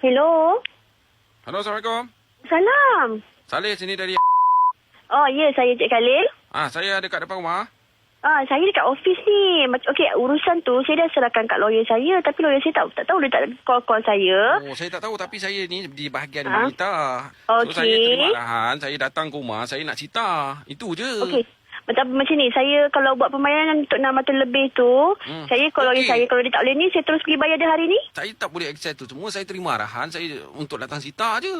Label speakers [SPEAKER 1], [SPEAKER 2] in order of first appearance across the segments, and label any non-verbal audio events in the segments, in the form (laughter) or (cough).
[SPEAKER 1] Hello.
[SPEAKER 2] Halo, Assalamualaikum.
[SPEAKER 1] Salam.
[SPEAKER 2] Saleh sini dari...
[SPEAKER 1] Oh, ya, saya Cik Khalil.
[SPEAKER 2] Ah, saya ada kat depan rumah.
[SPEAKER 1] Ah, saya dekat office ni. Okey, urusan tu saya dah serahkan kat lawyer saya. Tapi lawyer saya tak, tak tahu dia tak call-call saya.
[SPEAKER 2] Oh, saya tak tahu tapi saya ni di bahagian
[SPEAKER 1] Ha?
[SPEAKER 2] wanita. So,
[SPEAKER 1] Okey.
[SPEAKER 2] saya terima arahan, saya datang ke rumah, saya nak cerita. Itu je.
[SPEAKER 1] Okey. Macam, macam ni, saya kalau buat pembayaran untuk 600 lebih tu,
[SPEAKER 2] Hmm.
[SPEAKER 1] saya kalau
[SPEAKER 2] Okey.
[SPEAKER 1] saya, kalau dia tak boleh ni, saya terus pergi bayar dia hari ni.
[SPEAKER 2] Saya tak boleh accept tu semua. Saya terima arahan, saya untuk datang cerita je.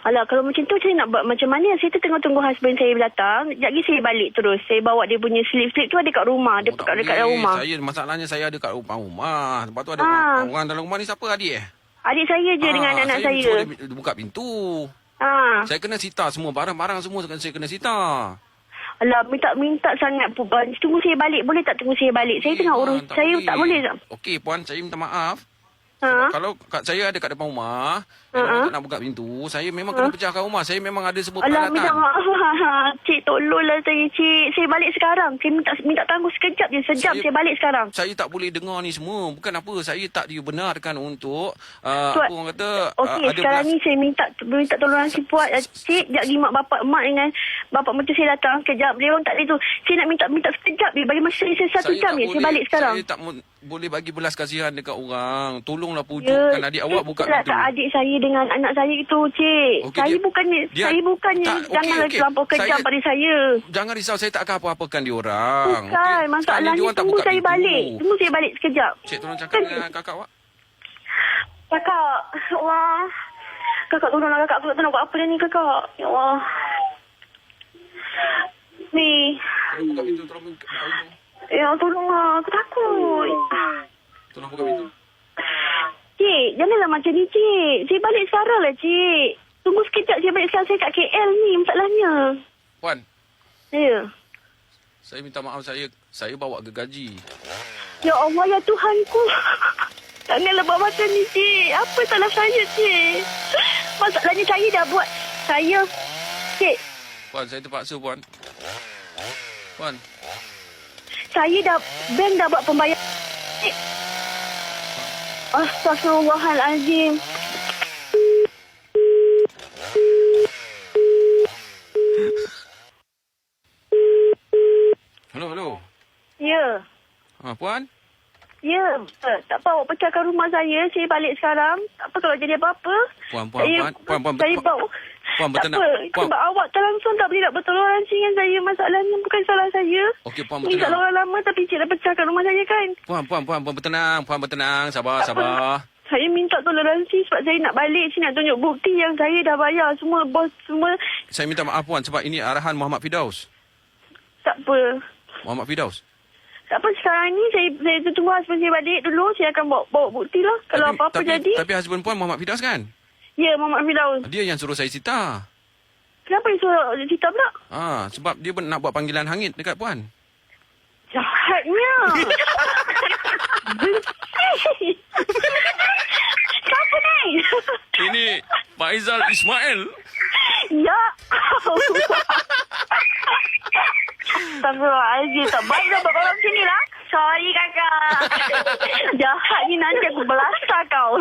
[SPEAKER 1] Alah, kalau macam tu saya nak buat macam mana? Saya tu tengah tunggu husband saya datang. Sekejap lagi saya balik terus. Saya bawa dia punya slip-slip tu ada kat rumah. Dia
[SPEAKER 2] Oh,
[SPEAKER 1] dekat
[SPEAKER 2] boleh.
[SPEAKER 1] dalam rumah.
[SPEAKER 2] Saya masalahnya saya ada kat rumah rumah. Lepas tu ada
[SPEAKER 1] Ah.
[SPEAKER 2] orang, orang dalam rumah ni siapa adik eh?
[SPEAKER 1] Adik saya je
[SPEAKER 2] Ah,
[SPEAKER 1] dengan anak saya.
[SPEAKER 2] Saya buka pintu.
[SPEAKER 1] Ha.
[SPEAKER 2] Saya kena sita semua barang-barang semua saya kena sita.
[SPEAKER 1] Alah, minta-minta sangat. pu- uh, Tunggu saya balik. Boleh tak tunggu saya balik? Saya
[SPEAKER 2] Eh,
[SPEAKER 1] tengah
[SPEAKER 2] puan,
[SPEAKER 1] urus. Saya tak boleh tak?
[SPEAKER 2] Okey puan, saya minta maaf.
[SPEAKER 1] Ha?
[SPEAKER 2] Kalau kat saya ada kat depan rumah,
[SPEAKER 1] Ha,
[SPEAKER 2] uh
[SPEAKER 1] ha.
[SPEAKER 2] nak buka pintu, saya memang kena pecahkan rumah. Saya memang ada semua
[SPEAKER 1] Alah, minta
[SPEAKER 2] peralatan.
[SPEAKER 1] maaf. Cik, tolonglah saya, Cik. Saya balik sekarang. Saya minta minta tangguh sekejap je. Sejam saya,
[SPEAKER 2] Saya-
[SPEAKER 1] balik sekarang.
[SPEAKER 2] Saya tak boleh dengar ni semua. Bukan apa, saya tak dibenarkan untuk uh, apa orang kata
[SPEAKER 1] Okey,
[SPEAKER 2] uh,
[SPEAKER 1] sekarang
[SPEAKER 2] belas-
[SPEAKER 1] ni saya minta minta tolong si puat uh, cik. Sekejap lagi mak bapak mak dengan bapak mertua saya datang sekejap. Dia orang tak boleh tu. Saya nak minta minta sekejap je. Bagi masa saya satu jam
[SPEAKER 2] tak
[SPEAKER 1] je. Saya balik sekarang.
[SPEAKER 2] Saya tak boleh bagi belas kasihan dekat orang. Tolonglah
[SPEAKER 1] Ya,
[SPEAKER 2] pujukkan adik awak buka pintu.
[SPEAKER 1] adik saya dengan anak saya itu, cik.
[SPEAKER 2] Okey,
[SPEAKER 1] saya
[SPEAKER 2] dia-
[SPEAKER 1] bukannya,
[SPEAKER 2] dia-
[SPEAKER 1] saya bukannya
[SPEAKER 2] tak, okey,
[SPEAKER 1] janganlah
[SPEAKER 2] okey.
[SPEAKER 1] terlampau kejam
[SPEAKER 2] Saya-
[SPEAKER 1] pada saya.
[SPEAKER 2] Jangan risau, saya tak akan apa-apakan diorang.
[SPEAKER 1] Bukan,
[SPEAKER 2] Okey? Sekali
[SPEAKER 1] masalahnya tunggu saya
[SPEAKER 2] pintu.
[SPEAKER 1] balik. Tunggu saya balik sekejap.
[SPEAKER 2] Cik tolong cakap
[SPEAKER 1] Kan-
[SPEAKER 2] dengan kakak awak.
[SPEAKER 1] Kakak, Allah. Kakak tolonglah kakak. Aku tak tahu nak buat apa dah ni kakak. Ya Allah. Ni.
[SPEAKER 2] Tolong buka pintu, tolong buka pintu.
[SPEAKER 1] Ya tolonglah. Aku takut.
[SPEAKER 2] Tolong buka pintu.
[SPEAKER 1] Cik, janganlah macam ni cik. Saya balik sekarang lah cik. Tunggu sekejap saya balik sekarang. Saya kat KL ni masalahnya.
[SPEAKER 2] Puan,
[SPEAKER 1] Ya.
[SPEAKER 2] saya minta maaf saya saya bawa gergaji.
[SPEAKER 1] Ya Allah, ya Tuhanku. (laughs) Janganlah buat macam ni, Cik. Apa salah saya, Cik? Masalahnya saya dah buat. Saya... Cik,
[SPEAKER 2] Puan, saya terpaksa puan. Puan,
[SPEAKER 1] saya dah... Bank dah buat pembayaran. Cik. Astaghfirullahalazim.
[SPEAKER 2] halo halo.
[SPEAKER 1] Ya.
[SPEAKER 2] Ha, puan?
[SPEAKER 1] Ya. Tak apa, awak pecahkan rumah saya. Saya balik sekarang. Tak apa kalau jadi apa-apa.
[SPEAKER 2] Puan, puan,
[SPEAKER 1] saya,
[SPEAKER 2] puan, puan, puan,
[SPEAKER 1] Saya
[SPEAKER 2] puan,
[SPEAKER 1] bawa...
[SPEAKER 2] puan,
[SPEAKER 1] tak
[SPEAKER 2] bertenang.
[SPEAKER 1] apa.
[SPEAKER 2] Puan.
[SPEAKER 1] Sebab awak tak langsung tak boleh nak bertoleransi dengan saya. Masalahnya bukan salah saya.
[SPEAKER 2] Okey, puan
[SPEAKER 1] Ini salah
[SPEAKER 2] bertenang.
[SPEAKER 1] orang lama tapi cik dah pecahkan rumah saya kan.
[SPEAKER 2] Puan, puan, puan, puan bertenang. Puan bertenang. Sabar,
[SPEAKER 1] Tak apa.
[SPEAKER 2] sabar.
[SPEAKER 1] Saya minta toleransi sebab saya nak balik. Saya nak tunjuk bukti yang saya dah bayar semua bos semua.
[SPEAKER 2] Saya minta maaf puan sebab ini arahan Muhammad Fidaus.
[SPEAKER 1] Tak apa.
[SPEAKER 2] Muhammad Fidaus.
[SPEAKER 1] Tak apa sekarang ni saya saya tunggu husband saya balik dulu. Saya akan bawa, bawa bukti lah. Kalau apa-apa
[SPEAKER 2] tapi,
[SPEAKER 1] jadi.
[SPEAKER 2] Tapi husband puan Muhammad Fidaus kan?
[SPEAKER 1] Ya Muhammad Firdaus.
[SPEAKER 2] Dia yang suruh saya cerita.
[SPEAKER 1] Kenapa dia suruh cerita pula?
[SPEAKER 2] Ah, sebab dia nak buat panggilan hangit dekat puan.
[SPEAKER 1] Jahatnya. (laughs) Siapa ni?
[SPEAKER 2] Ini Faizal Ismail.
[SPEAKER 1] ya Allah. Astagfirullahaladzim. Tak baik dah buat orang macam ni lah. Sorry kakak. Jahat ni nanti aku belasah kau.